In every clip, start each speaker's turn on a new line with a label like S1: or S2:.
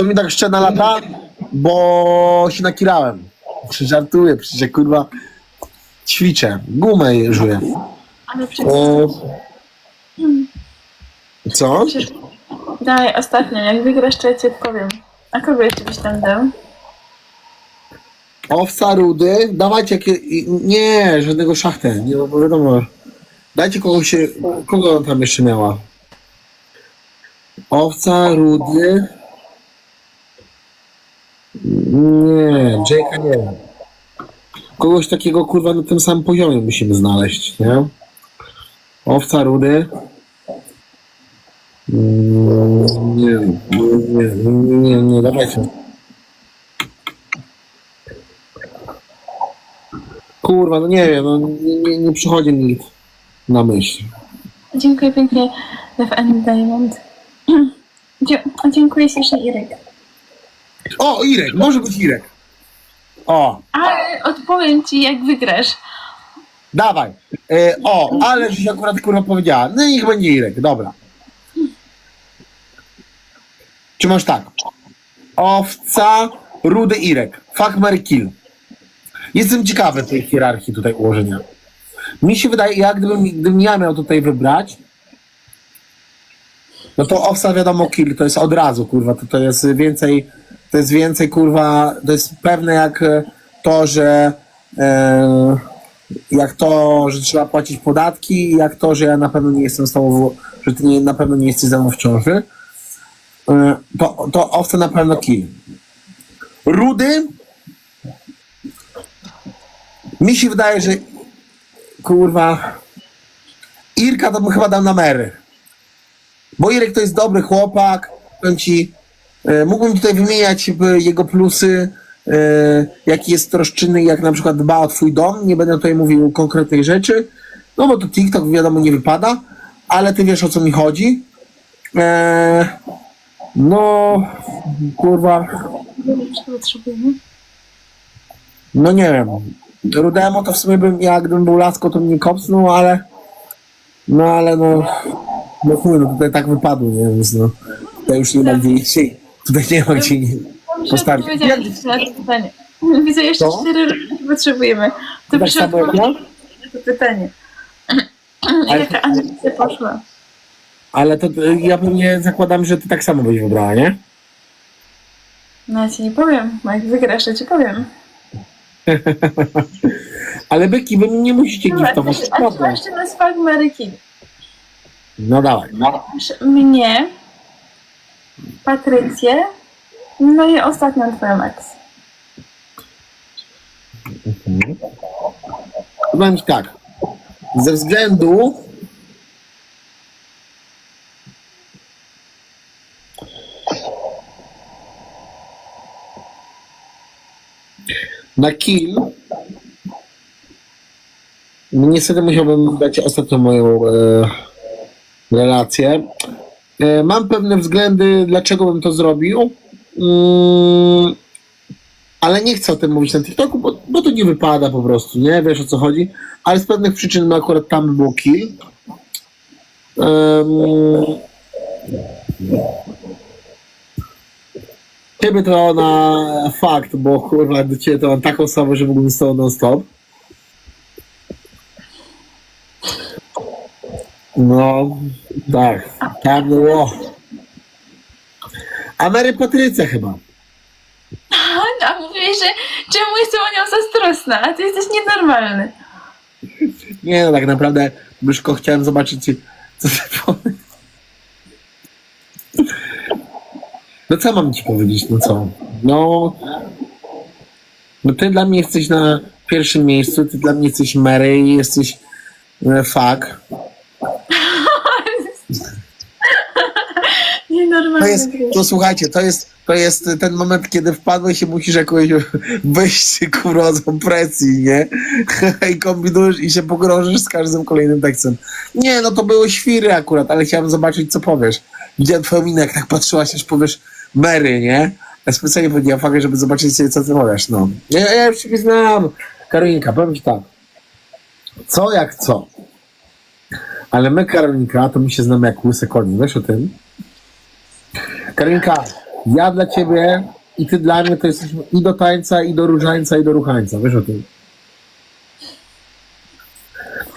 S1: To mi tak jeszcze na lata, bo się nakirałem. Przecież żartuję, przecież kurwa ćwiczę, gumę żuję.
S2: Ale przecież...
S1: E, co?
S2: przecież... Daj, ostatnio, jak wygrasz, to ja ci odpowiem. A kogo jeszcze byś tam dał?
S1: Owca, rudy, dawajcie jakie... Nie, żadnego szachtę, nie no bo wiadomo. Dajcie kogoś. Kogo on tam jeszcze miała? Owca, rudy... Nie, Jake'a nie. Kogoś takiego kurwa na tym samym poziomie musimy znaleźć, nie? Owca, rudy... Mm, Nie, nie, nie, nie, nie, dawajcie. Kurwa, no nie wiem, no nie, nie, nie przychodzi mi nic na myśl.
S2: Dziękuję pięknie, Love and Diamond. Dzie- dziękuję ślicznie, Irek.
S1: O, Irek, może być Irek. O,
S2: Ale odpowiem ci, jak wygrasz.
S1: dawaj. E, o, ale żeś akurat kurwa powiedziała. No niech będzie Irek, dobra. Czy masz tak? Owca, rudy Irek. Fuck, Mary kill. Jestem ciekawy tej hierarchii tutaj ułożenia. Mi się wydaje, jak gdybym, gdybym ja miał tutaj wybrać, no to owca wiadomo kill, to jest od razu, kurwa, to, to jest więcej, to jest więcej, kurwa, to jest pewne jak e, to, że e, jak to, że trzeba płacić podatki, jak to, że ja na pewno nie jestem z tobą, że ty nie, na pewno nie jesteś ze mną w ciąży, e, to, to owca na pewno kill. Rudy mi się wydaje, że kurwa Irka to bym chyba dał na Mary. Bo Irek to jest dobry chłopak, powiem ci, mógłbym tutaj wymieniać e, jego plusy, e, jaki jest troszczyny, jak na przykład dba o twój dom, nie będę tutaj mówił konkretnej rzeczy, no bo to TikTok wiadomo nie wypada, ale ty wiesz o co mi chodzi. E, no, kurwa, no nie wiem. Rudemo to w sumie bym, jak gdybym był lasko, to bym nie kopsnął, ale no ale no no chuj, no tutaj tak wypadło, nie więc no tutaj już nie ma gdzie tutaj nie ma gdzie
S2: na to pytanie. Widzę jeszcze
S1: Co?
S2: cztery rzeczy potrzebujemy. To
S1: Tak
S2: proszę
S1: samo jak
S2: odpowiedzieć
S1: ja?
S2: na to pytanie.
S1: Ale-
S2: Jaka analiza poszła?
S1: Ale to to ja pewnie zakładam, że ty tak samo byś wybrała, nie?
S2: No ja ci nie powiem, bo jak wygrasz, to ci powiem.
S1: Ale byki, wy nie musicie
S2: Dobra,
S1: giftować,
S2: a ty
S1: prawda?
S2: masz na Spark Mary Kill.
S1: No dawaj.
S2: Masz mnie, Patrycję, no i ostatnią twoją ex.
S1: Powiem ci tak. Ze względu na kill niestety musiałbym dać ostatnią moją e, relację. E, mam pewne względy, dlaczego bym to zrobił. Mm, ale nie chcę o tym mówić na TikToku, bo, bo to nie wypada po prostu, nie? Wiesz o co chodzi? Ale z pewnych przyczyn no akurat tam by było kill. Ciebie to na fakt, bo kurwa do ciebie to mam taką osobę, że mógłbym z tobą non No, tak, tak było. A Mary Patrycja chyba.
S2: A mówiłeś, że czemu jestem o nią zazdrosna, a ty jesteś nienormalny.
S1: Nie no, tak naprawdę Myszko chciałem zobaczyć, co ty powiesz. No co mam ci powiedzieć, no co? No, no ty dla mnie jesteś na pierwszym miejscu, ty dla mnie jesteś Mary, jesteś e, fuck.
S2: Nienormalny.
S1: To jest, to słuchajcie, to jest, to jest ten moment, kiedy wpadłeś i musisz jakoś wyjść kurwa z opresji, nie? I kombinujesz i się pogrążysz z każdym kolejnym tekstem. Nie, no to były świry akurat, ale chciałem zobaczyć, co powiesz. Widziałem twoją minę, jak tak patrzyłaś, aż powiesz Mary, nie? Ja specjalnie powiedziałem fakt, żeby zobaczyć sobie, co ty powiesz, no. Ja, ja już ciebie znam. Karolinka, powiem ci tak. Co jak co? Ale my, Karolinka, to my się znamy jak łyse koni, wiesz o tym? Karinka, Ja dla ciebie i ty dla mnie to jesteśmy i do tańca, i do różańca, i do ruchańca. Wiesz o tym.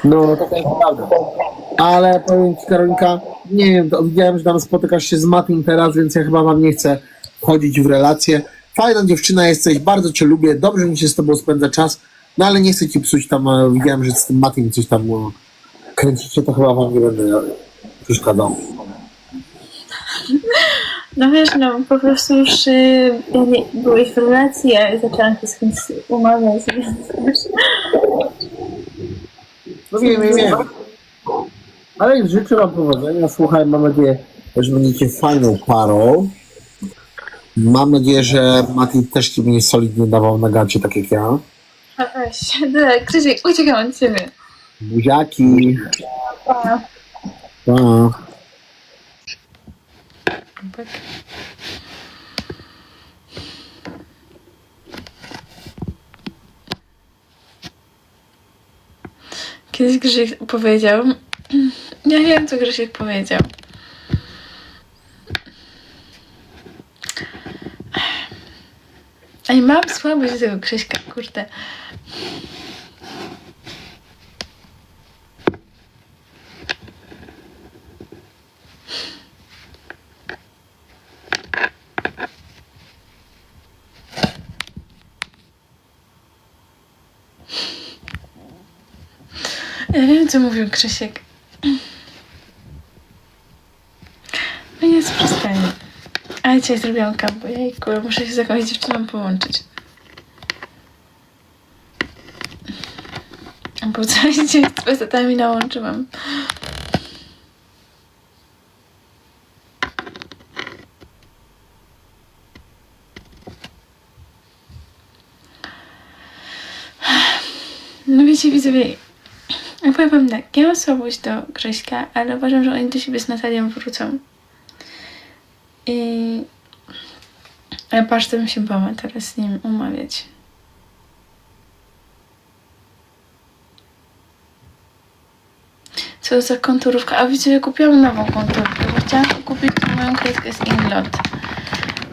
S1: No, to jest prawda. Ale powiem ci, Karolinka, nie wiem, widziałem, że tam spotykasz się z Matim teraz, więc ja chyba wam nie chcę wchodzić w relacje. Fajna dziewczyna jesteś, bardzo cię lubię, dobrze mi się z tobą spędza czas, no ale nie chcę ci psuć tam, e, widziałem, że z tym Matim coś tam e, kręcicie, to chyba wam nie będę przeszkadzał.
S2: No wiesz, no po prostu już y, byłeś w relacji, ja zaczęłam się z kimś umawiać, więc.
S1: No wiem, wiem, wiem. Ale życzę wam powodzenia. Słuchaj, mam nadzieję, że będziecie fajną parą. Mam nadzieję, że Mati też ci będzie solidnie dawał na gacie, tak jak ja.
S2: A weź, dobra, Krzysiek, uciekam od ciebie.
S1: Buziaki.
S2: Pa.
S1: Pa.
S2: Kiedyś Grzesiek powiedział, ja wiem co Grzesiek powiedział. Ej, mam słabość do tego Grześka, kurde. Ja wiem, co mówił Krzysiek. No nie, przestań. A ja dzisiaj zrobiłam kampo. Jejku, muszę się z jakąś dziewczyną połączyć. Bo cały dzień z facetami nałączyłam. No wiecie, widzowie, powiem wam tak, ja mam słabość do Grześka, ale uważam, że oni do siebie z Natalią wrócą. I... Ale bym się bała teraz z nim umawiać. Co za konturówka? A wiecie, ja kupiłam nową konturówkę, bo chciałam kupić tą moją kredkę z Inlot.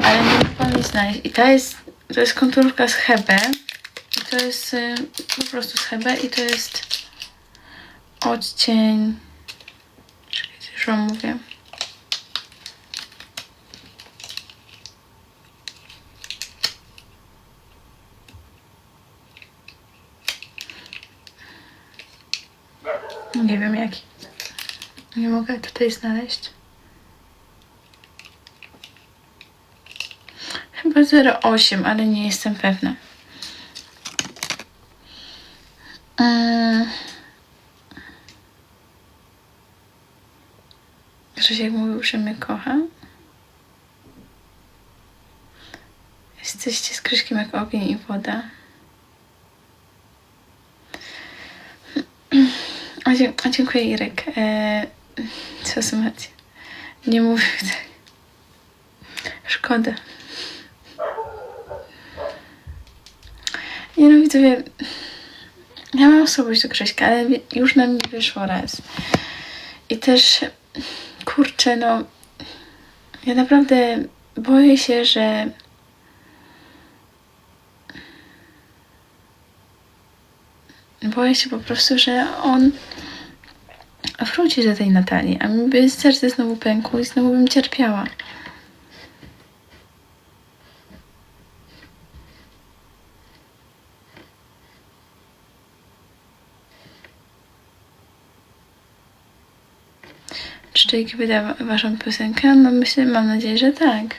S2: Ale nie mogłam jej znaleźć. I ta jest, to jest konturówka z Hebe. I to jest y, po prostu z Hebe i to jest odcień. Już wam mówię. Nie wiem jaki. Nie mogę tutaj znaleźć. Chyba 0,8, ale nie jestem pewna. Grzesiek mówił, że mnie kocha. Jesteście z Krzyśkiem jak ogień i woda. A, dzie- dziękuję Irek. E, co słuchajcie? Nie mówię tak. Szkoda. Nie no widzowie, ja mam słabość do Krzyśka, ale już na mnie wyszło raz. I też, kurczę, no, ja naprawdę boję się, że boję się po prostu, że on wróci do tej Natalii, a mi by serce znowu pękło i znowu bym cierpiała. Czy Jake wyda waszą piosenkę? No myślę, mam nadzieję, że tak.